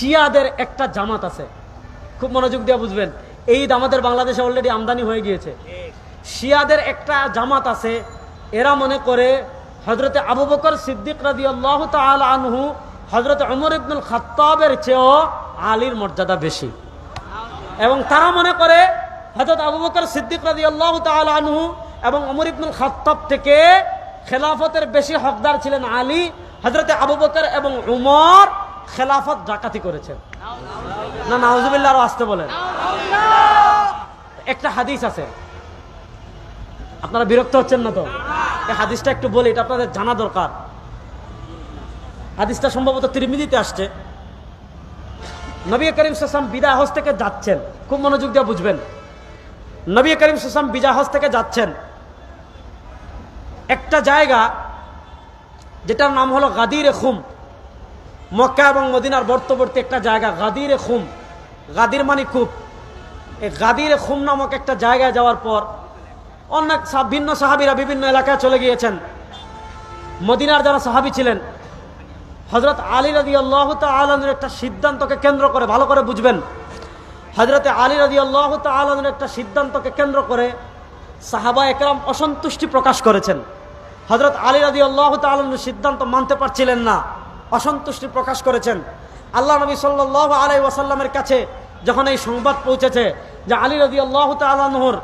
শিয়াদের একটা জামাত আছে। খুব মনোযোগ দিয়ে বুঝবেন। এই আমাদের বাংলাদেশে অলরেডি আমদানি হয়ে গিয়েছে। শিয়াদের একটা জামাত আছে, এরা মনে করে হজরতে আবু বকর সিদ্দিক রাদি আল্লাহ আনহু হজরত অমর ইবনুল খাত্তাবের চেয়েও আলীর মর্যাদা বেশি। এবং তারা মনে করে হজরত আবু বকর সিদ্দিক রাদি আল্লাহ আনহু এবং অমর ইবনুল খাত্তাব থেকে খেলাফতের বেশি হকদার ছিলেন আলী হজরতে আবু বকর এবং উমর খেলাফত ডাকাতি করেছেন। না, নাউজুবিল্লাহ আরও আসতে বলেন। একটা হাদিস আছে। আপনারা বিরক্ত হচ্ছেন না তো? এই হাদিসটা একটু বলি, এটা আপনাদের জানা দরকার। হাদিসটা সম্ভবত ত্রিমিদিতে আসছে। নবী করিম সাসাম বিদায় হজ থেকে যাচ্ছেন। খুব মনোযোগ দিয়ে বুঝবেন। নবী করিম সাসাম বিজয় হজ থেকে যাচ্ছেন। একটা জায়গা যেটার নাম হলো গাদিরে খুম। মক্কা এবং মদিনার বর্তবর্তী একটা জায়গা গাদিরে খুম। গাদির মানে খুব এই গাদিরে খুম নামক একটা জায়গায় যাওয়ার পর অনেক সা- ভিন্ন সাহাবিরা বিভিন্ন এলাকায় চলে গিয়েছেন। মদিনার যারা সাহাবি ছিলেন হজরত আলী রাজি আল্লাহ তালনের একটা সিদ্ধান্তকে কেন্দ্র করে, ভালো করে বুঝবেন। হজরতে আলী রাজি আল্লাহ তালনের একটা সিদ্ধান্তকে কেন্দ্র করে সাহাবা একরাম অসন্তুষ্টি প্রকাশ করেছেন। হজরত আলী রাজি আল্লাহ তালনের সিদ্ধান্ত মানতে পারছিলেন না। অসন্তুষ্টি প্রকাশ করেছেন। আল্লাহ নবী সাল্লাহ আলাই ওয়াসাল্লামের কাছে যখন এই সংবাদ পৌঁছেছে যে আলী রাজি আল্লাহ তালহর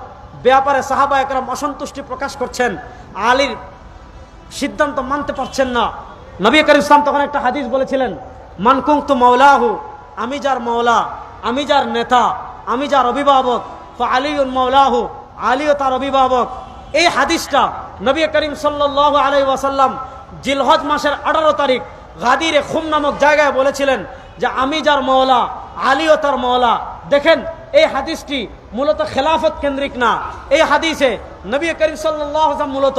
ব্যাপারে সাহাবা একরাম অসন্তুষ্টি প্রকাশ করছেন, আলীর সিদ্ধান্ত মানতে পারছেন না। নবী করিম ইসলাম তখন একটা হাদিস বলেছিলেন মানকুং তু মৌলাহু আমি যার মৌলা আমি যার নেতা, আমি যার অভিভাবক আলিউন মৌলাহু আলীও তার অভিভাবক। এই হাদিসটা নবী করিম সাল্লাহ আলাই ওয়াসাল্লাম জিলহজ মাসের আঠারো তারিখ গাদিরে খুম নামক জায়গায় বলেছিলেন যে আমি যার মওলা, আলীও তার মওলা। দেখেন, এই হাদিসটি মূলত খেলাফত কেন্দ্রিক না। এই হাদিসে নবী করিম সাল্লাহ মূলত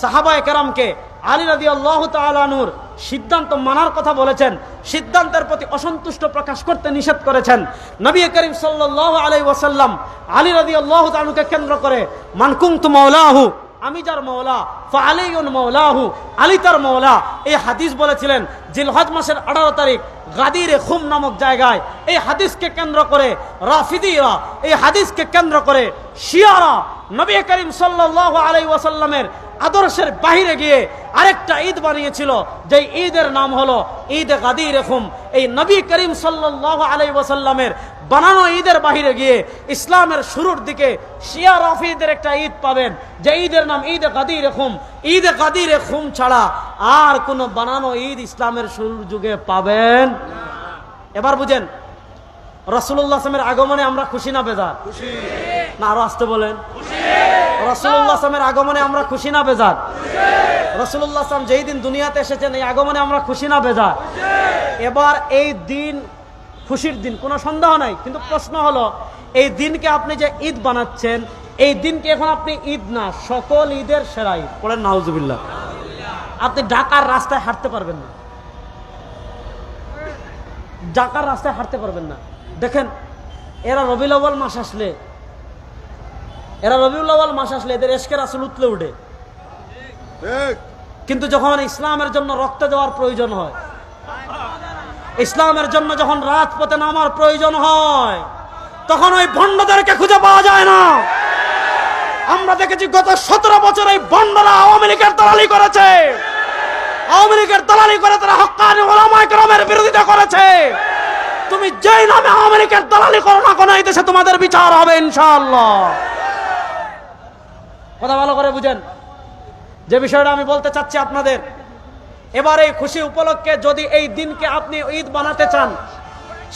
সাহাবায় কেরামকে আলী রাদি আল্লাহ তালুর সিদ্ধান্ত মানার কথা বলেছেন, সিদ্ধান্তের প্রতি অসন্তুষ্ট প্রকাশ করতে নিষেধ করেছেন। নবী করিম সাল্লাহ আলাই ওয়াসাল্লাম আলী রাদি আল্লাহ তালুকে কেন্দ্র করে মানকুং তু মৌলাহু আমি যার মৌলা ফালিউন মৌলাহু আলী তার মৌলা এই হাদিস বলেছিলেন, জিলহজ মাসের আঠারো তারিখ, গাদিরে খুম নামক জায়গায়। এই হাদিসকে কেন্দ্র করে রাফিদিরা, এই হাদিসকে কেন্দ্র করে শিয়ারা নবী করিম সাল্লাহ আলাই ওয়াসাল্লামের আদর্শের বাহিরে গিয়ে আরেকটা ঈদ বানিয়েছিল যে ঈদের নাম হলো ঈদ গাদি রেখুম এই নবী করিম সাল্লাহ আলাই ওয়াসাল্লামের বানানো ঈদের বাহিরে গিয়ে ইসলামের শুরুর দিকে শিয়া রাফিদের একটা ঈদ পাবেন যে ঈদের নাম ঈদ গাদি রেখুম ঈদ গাদি রেখুম ছাড়া আর কোনো বানানো ঈদ ইসলামের শুরুর যুগে পাবেন এবার বুঝেন রসুল্লাহ আসলামের আগমনে আমরা খুশি না বেজার? না আরও আসতে বলেন। রসুল্লাহ আসলামের আগমনে আমরা খুশি না বেজার? রসুল্লাহ আসলাম যেই দিন দুনিয়াতে এসেছেন এই আগমনে আমরা খুশি না বেজার? এবার এই দিন খুশির দিন কোনো সন্দেহ নাই। কিন্তু প্রশ্ন হলো এই দিনকে আপনি যে ঈদ বানাচ্ছেন এই দিনকে এখন আপনি ঈদ না সকল ঈদের সেরা ঈদ। পড়েন নাউজুবিল্লাহ আপনি ঢাকার রাস্তায় হাঁটতে পারবেন না। ঢাকার রাস্তায় হাঁটতে পারবেন না। দেখেন এরা রবিউল আউ্বাল মাস আসলে এরা রবিউল আউ্বাল মাস আসলে এদের এসকের আসল উতলে উঠে। কিন্তু যখন ইসলামের জন্য রক্ত দেওয়ার প্রয়োজন হয় ইসলামের জন্য যখন রাজপথে নামার প্রয়োজন হয়, তখন ওই ভণ্ডদেরকে খুঁজে পাওয়া যায় না। আমরা দেখেছি গত সতেরো বছর এই ভণ্ডরা আওয়ামী লীগের দালালি করেছে। আওয়ামী লীগের দালালি করে তারা হকানি ওলামায় কেরামের বিরোধিতা করেছে। তুমি যেই নামে আওয়ামী লীগের দালালি করো না কোনো, এই দেশে তোমাদের বিচার হবে ইনশাআল্লাহ। কথা ভালো করে বুঝেন। যে বিষয়টা আমি বলতে চাচ্ছি আপনাদের এবার এই খুশি উপলক্ষে যদি এই দিনকে আপনি ঈদ বানাতে চান,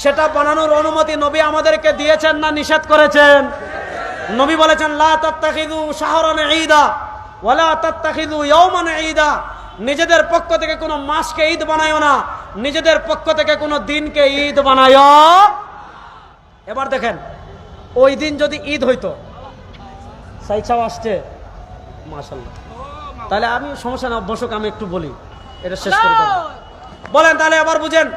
সেটা বানানোর অনুমতি নবী আমাদেরকে দিয়েছেন না নিষেধ করেছেন? নবী বলেছেন, লা তাত্তাখিদু শাহরান ঈদা ওয়ালা তাত্তাখিদু ইয়াওমান ঈদা। নিজেদের পক্ষ থেকে কোনো মাসকে ঈদ বানায়ও না, নিজেদের পক্ষ থেকে কোনো দিনকে ঈদ বানায় এবার দেখেন, ওই দিন যদি ঈদ হইতো, সাইচাও আসছে মাশাল্লাহ তাহলে আমি সমস্যা না, বসক, আমি একটু বলি। এটা শেষ করে দেবো। বলেন তাহলে আবার বুঝেন।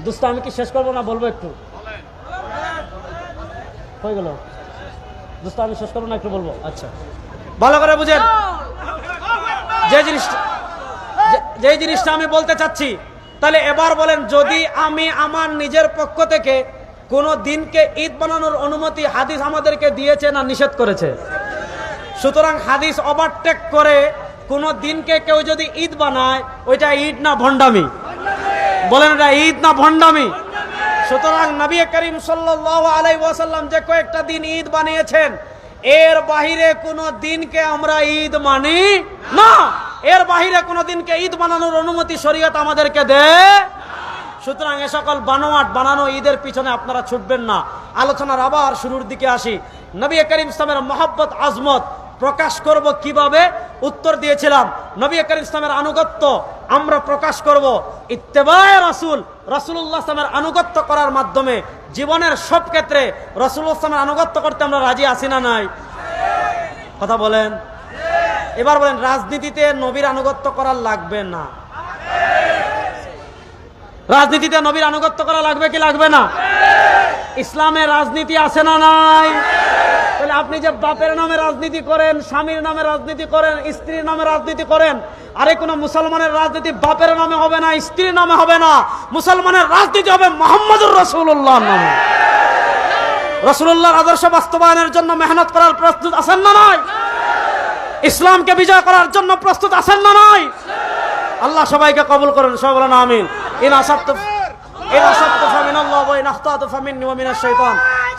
দোস্ত আমি কি শেষ করব না বলব একটু? হয়ে গেল। দোস্ত আমি শেষ করব না একটু বলব? আচ্ছা। ভালো করে বুঝেন। যে জিনিসটা যে- যে জিনিসটা আমি বলতে চাচ্ছি তাহলে এবার বলেন যদি আমি আমার নিজের পক্ষ থেকে কোনো দিনকে ঈদ বানানোর অনুমতি হাদিস আমাদেরকে দিয়েছে না নিষেধ করেছে? সুতরাং হাদিস ওভারটেক করে কোনো দিনকে কেউ যদি ঈদ বানায়, ওইটা ঈদ না ভণ্ডামি। বলেন এটা ঈদ না ভণ্ডামি। সুতরাং নবী করিম সাল্লাল্লাহু আলাই ওয়াসাল্লাম যে কয়েকটা দিন ঈদ বানিয়েছেন, এর বাহিরে কোনো দিনকে আমরা ঈদ মানি না। এর বাহিরে কোনো দিনকে ঈদ বানানোর অনুমতি শরীয়ত আমাদেরকে দেয় সুতরাং এ সকল বানোয়াট বানানো ঈদের পিছনে আপনারা ছুটবেন না। আলোচনার আবার শুরুর দিকে আসি। নবী করিম ইসলামের মহব্বত, আজমত প্রকাশ করব কীভাবে? উত্তর দিয়েছিলাম, নবী করিম ইসলামের আনুগত্য আমরা প্রকাশ করব। ইত্তেবায় রাসুল রাসুল্লাহ ইসলামের আনুগত্য করার মাধ্যমে জীবনের সব ক্ষেত্রে রসুল্লাহ ইসলামের আনুগত্য করতে আমরা রাজি আছি না নাই? কথা বলেন। এবার বলেন, রাজনীতিতে নবীর আনুগত্য করার লাগবে না? রাজনীতিতে নবীর আনুগত্য করা লাগবে কি লাগবে না? ইসলামে রাজনীতি আছে না নাই? তাহলে আপনি যে বাপের নামে রাজনীতি করেন, স্বামীর নামে রাজনীতি করেন, স্ত্রীর নামে রাজনীতি করেন, আরে কোন মুসলমানের রাজনীতি বাপের নামে হবে না, স্ত্রীর নামে হবে না। মুসলমানের রাজনীতি হবে মোহাম্মদুর রসুল্লাহ নামে। রসুল্লাহর আদর্শ বাস্তবায়নের জন্য মেহনত করার প্রস্তুত আছেন না নয় ইসলামকে বিজয় করার জন্য প্রস্তুত আছেন না নয় আল্লাহ সবাইকে কবুল করেন, সবাই বলেন আমিন। ইন আসাত্ত ইন আসাত্ত ফামিন আল্লাহ ইন আখতাতু ফামিন্নি ওয়া মিনাশ